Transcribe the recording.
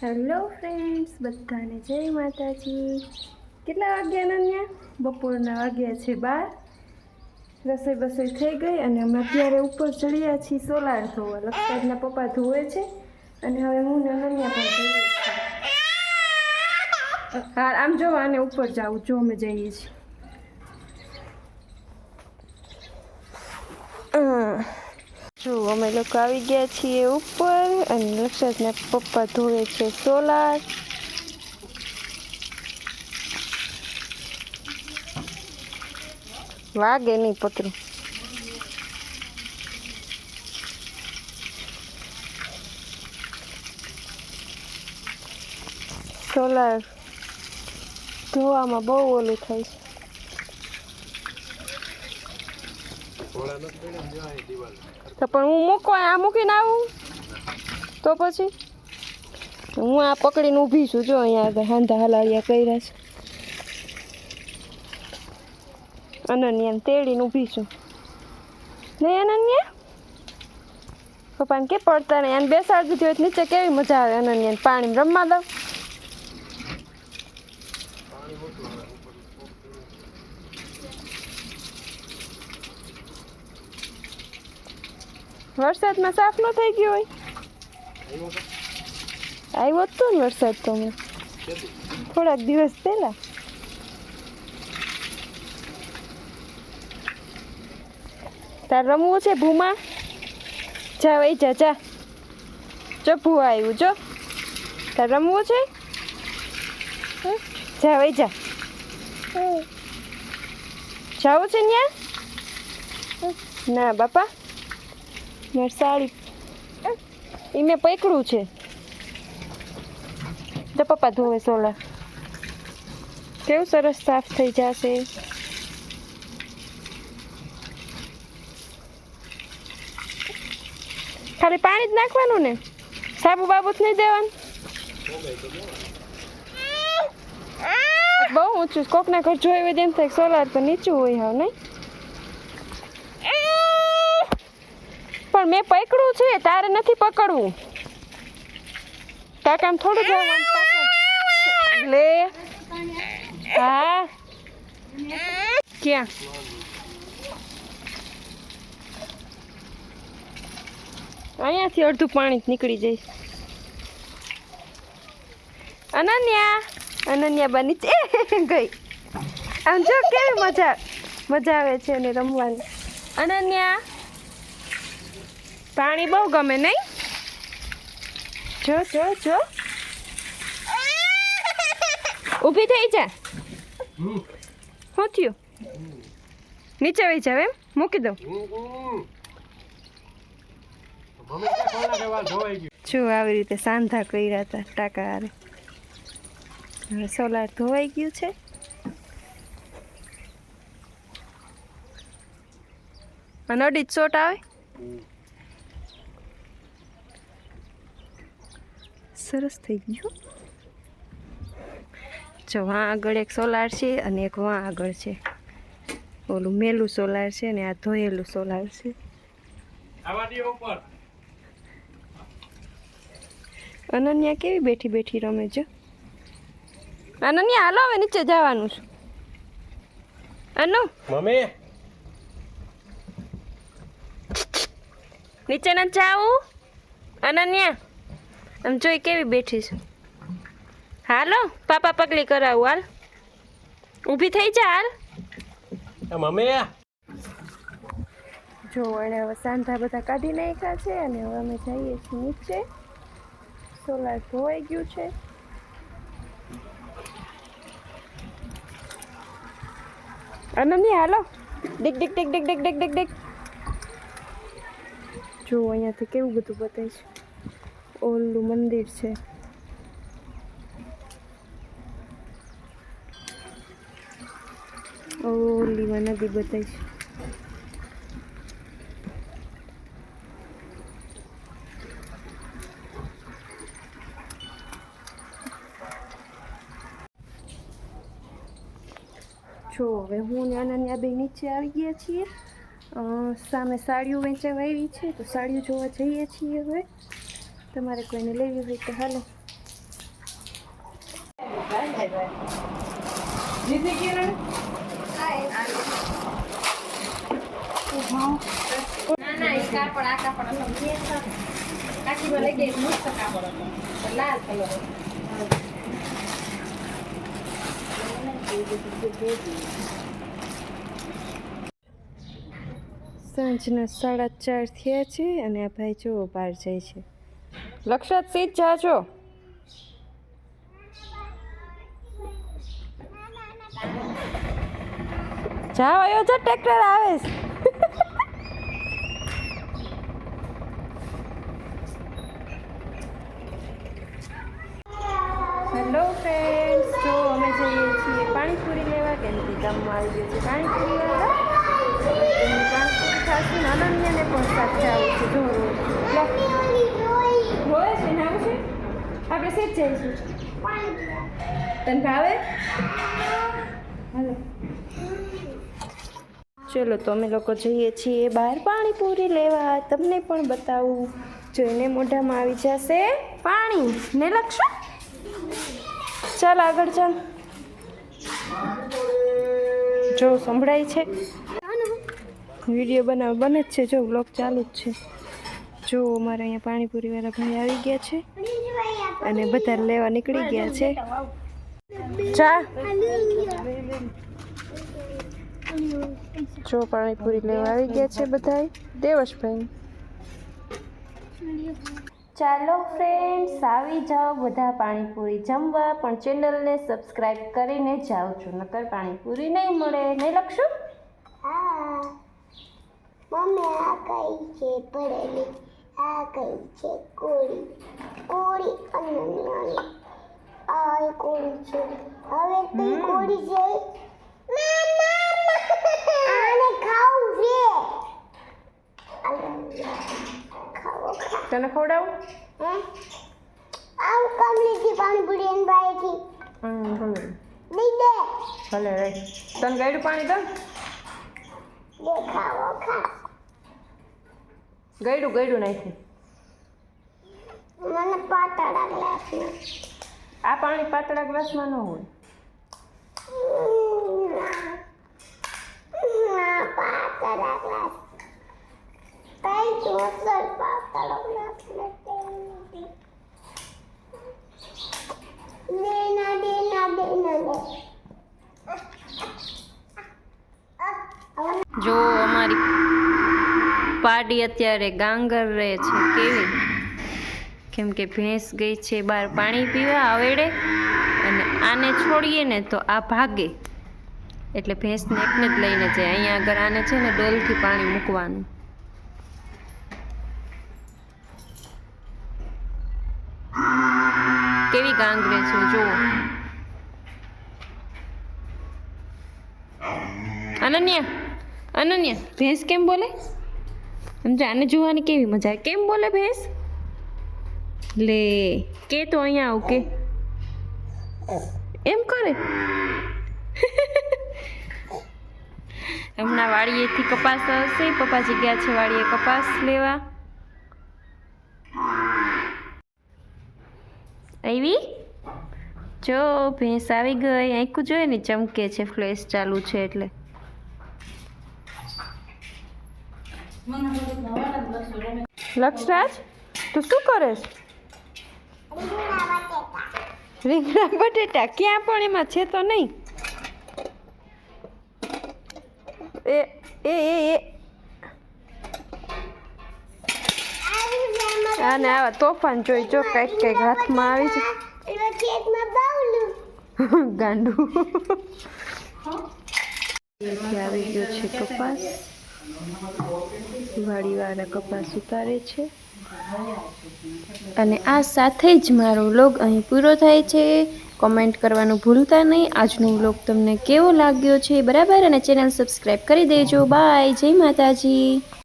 Hello friends બધાને જય માતાજી. કેટલા વાગ્યા અનન્યા બપોરના વાગ્યા છે બાર. રસોઈ બસોઈ થઈ ગઈ અને અમે અત્યારે ઉપર ચડ્યા છીએ સોલાર ધોવા. લક્ષરાજના પપ્પા ધોવે છે અને હવે હું ને અનન્યા પણ જઈએ હા, આમ જો આને ઉપર જાઉં, જો અમે જઈએ છીએ. જો, અમે લોકો આવી ગયા છીએ ઉપર અને લક્ષરાજના પપ્પા ધોવે છે સોલાર. વાગે નહીં પતરું. સોલાર ધોવામાં બહુ ઓલું થાય છે. તો પણ હું મૂકો આ મૂકીને આવું? તો પછી? હું આ પકડીને ઊભી છું, જો અહીંયા આગળ હાંધા હલાવ્યા કર્યા છે. અનન્યાને તેડીને ઊભી છું. નહીં અનન્યા? પપ્પાને કે પડતા નહીં અને બેસાડ દીધી હોય નીચે કેવી મજા આવે અનન્યાને? પાણીમાં રમવા દઉં? વરસાદમાં સાફ ન થઈ ગયો હોય. આવ્યો હતો ને વરસાદ તો મેં થોડાક દિવસ પહેલા. તાર રમવું છે ભૂમા? જા વઈ જા જા. જો ભૂવા આવ્યું જો. તાર રમવું છે? જા વઈ જા. જાવું છે ન્યા? ના બાપા. સાડી. એ મેં પકડ્યું છે. તો પપ્પા ધોવે સોલા. કેવું સરસ સાફ થઈ જશે. ખાલી પાણી જ નાખવાનું ને? સાબુ બાબુ જ નહીં દેવાનું? બહુ ઊંચું. કોકના ઘર જોયું હોય તેમ થાય, સોલાર પર નીચું હોય હવે, નહીં? પણ મેં પકડું છે, તારે નથી પકડવું. કાકામ થોડું જવાનું લે. હા. ક્યાં? અહીંયાથી અડધું પાણી જ નીકળી જઈશ અનન્યા. અનન્યા બની છે ગઈ. આમ જો કેવી મજા મજા આવે છે એને રમવાની. અનન્યા. પાણી બહુ ગમે નહીં? જો જો જો. ઊભી થઈ જા. શું થયું? નીચે વહી જાવ એમ? મૂકી દઉં. જો, આવી રીતે સાંધા કર્યા હતા ટાકા હારે હવે સોલાર ધોવાઈ ગયું છે. અને અઢી ચોટ આવે? સરસ થઈ ગયું. જો વાં આગળ એક સોલાર છે અને એક વાં આગળ છે. ઓલું મેલું સોલાર છે ને આ ધોયેલું સોલાર છે. અનન્યા કેવી બેઠી બેઠી રમે છે? અનન્યા હાલો હવે નીચે જવાનું છે. અનુ? મમ્મી? નીચે ન જાવું અનન્યા? આમ જોઈ કેવી બેઠી છું. હાલો પાપા પગલી કરાવું હાલ. ઊભી થઈ જા હાલ. મમ્મી. જો એને હવે સાંધા બધા કાઢી નાખ્યા છે અને હવે અમે જઈએ છીએ નીચે. સોલાર ધોવાઈ ગયું છે. અનન્યા હાલો. ડીક ડીક ડીક ડીક ડીક ડીક ડીક. જો અહીંયાથી કેવું બધું બતાવીશ. ઓલું મંદિર છે. ઓલીમાં નદી બતાવી છે જો, હવે હું ને અનન્યા બે નીચે આવી ગયા છીએ. સામે સાડીઓ વેચાવા આવી છે, તો સાડીઓ જોવા જઈએ છીએ હવે. તમારે કોઈને લેવી હોય તો હાલો લાલ સાંજના સાડા ચાર થયા છે અને આ ભાઈ જો બહાર જાય છે લક્ષાત સીધ જાજો. જા આવ્યો છે ટ્રેક્ટર આવે છે. હેલો ફ્રેન્ડ્સ જો અમે જઈએ છીએ પાણીપુરી લેવા કેમ કે ગામમાં આવી ગયો છે પાણીપુરી વાળા પાણીપુરી. ખાશું ને અનન્યાને પણ સાથે આવું છું જો રોય છે ને આવું છે આપણે સેજ જઈશું. તને ભાવે? હાલો. ચલો તો અમે લોકો જઈએ છીએ બહાર પાણીપુરી લેવા. તમને પણ બતાવું. જોઈને મોઢામાં આવી જશે પાણી. ને લખશો ચાલ આગળ ચાલ. જો સંભળાય છે. વીડિયો બનાવ બને જ છે જો બ્લોગ ચાલુ જ છે. જો અમારે અહીંયા પાણીપુરી વાળા ભાઈ આવી ગયા છે અને બધા લેવા નીકળી ગયા છે. ચા? જો પાણીપુરી લેવા આવી ગયા છે બધા દેવશભાઈ ચાલો ફ્રેન્ડ્સ આવી જાઓ બધા પાણીપુરી જમવા, પણ ચેનલને સબસ્ક્રાઈબ કરીને જાઓ છો, નકર પાણીપુરી નહીં મળે. નહીં લખશું? હા. મમ્મી, આ કઈ છે? પડેલી. આ કઈ છે કોળી કોળી અને નાની. આ એ કોળી છે. હવે તે કોળી છે. આને ખાવું છે તને ખવડાવું? આવું કમલીથી પાણીપુરી એને બાઈથી હમ ભલે. દઈ દે. ભલે તને ગાડું પાણી દો દે ખાવો ખા. ગયડું ગયડું નાખ્યું. મને પાતળા ગ્લાસમાં આ પાણી પાતળા ગ્લાસમાં ન હોય. જો અમારી પાડી અત્યારે ગાંગર રહે છે. કેવી? કેમ કે ભેંસ ગઈ છે બહાર પાણી પીવા આવેડે અને આને છોડીએ ને તો આ ભાગે. એટલે ભેંસને એકને જ લઈને જાય. અહીંયા આગળ આને છે ને ડોલથી પાણી મૂકવાનું. કેવી ગાંગરે છે? જુઓ. અનન્યા અનન્યા, ભેંસ કેમ બોલે? સમજા? આને જોવાની કેવી મજા કેમ બોલે ભેંસ? લે, કે તો અહીંયા આવ, કે. એમ કરે? હમણાં વાડીએથી કપાસ હશે, પપ્પાજી ગયા છે વાડીએ કપાસ લેવા. આવી? જો, ભેંસ આવી ગઈ. આંખું જોઈએ ને ચમકે છે ફ્લેશ ચાલુ છે એટલે. લક્ષરાજ તું શું કરે રીંગણા બટેટા ક્યાં પણ એમાં છે તો નહીં. એ એ એ એ. અને આવા તોફાન જોઈ જો કંઈક કંઈક હાથમાં આવી છે. ગાંડું. આવી ગયો છે કપાસ? વાડીવાળા કપાસ ઉતારે છે. અને આ સાથે જ મારો વ્લોગ અહીં પૂરો થાય છે. કોમેન્ટ કરવાનું ભૂલતા નહીં. આજનો વ્લોગ તમને કેવો લાગ્યો છે બરાબર અને ચેનલ સબસ્ક્રાઈબ કરી દેજો. બાય. જય માતાજી.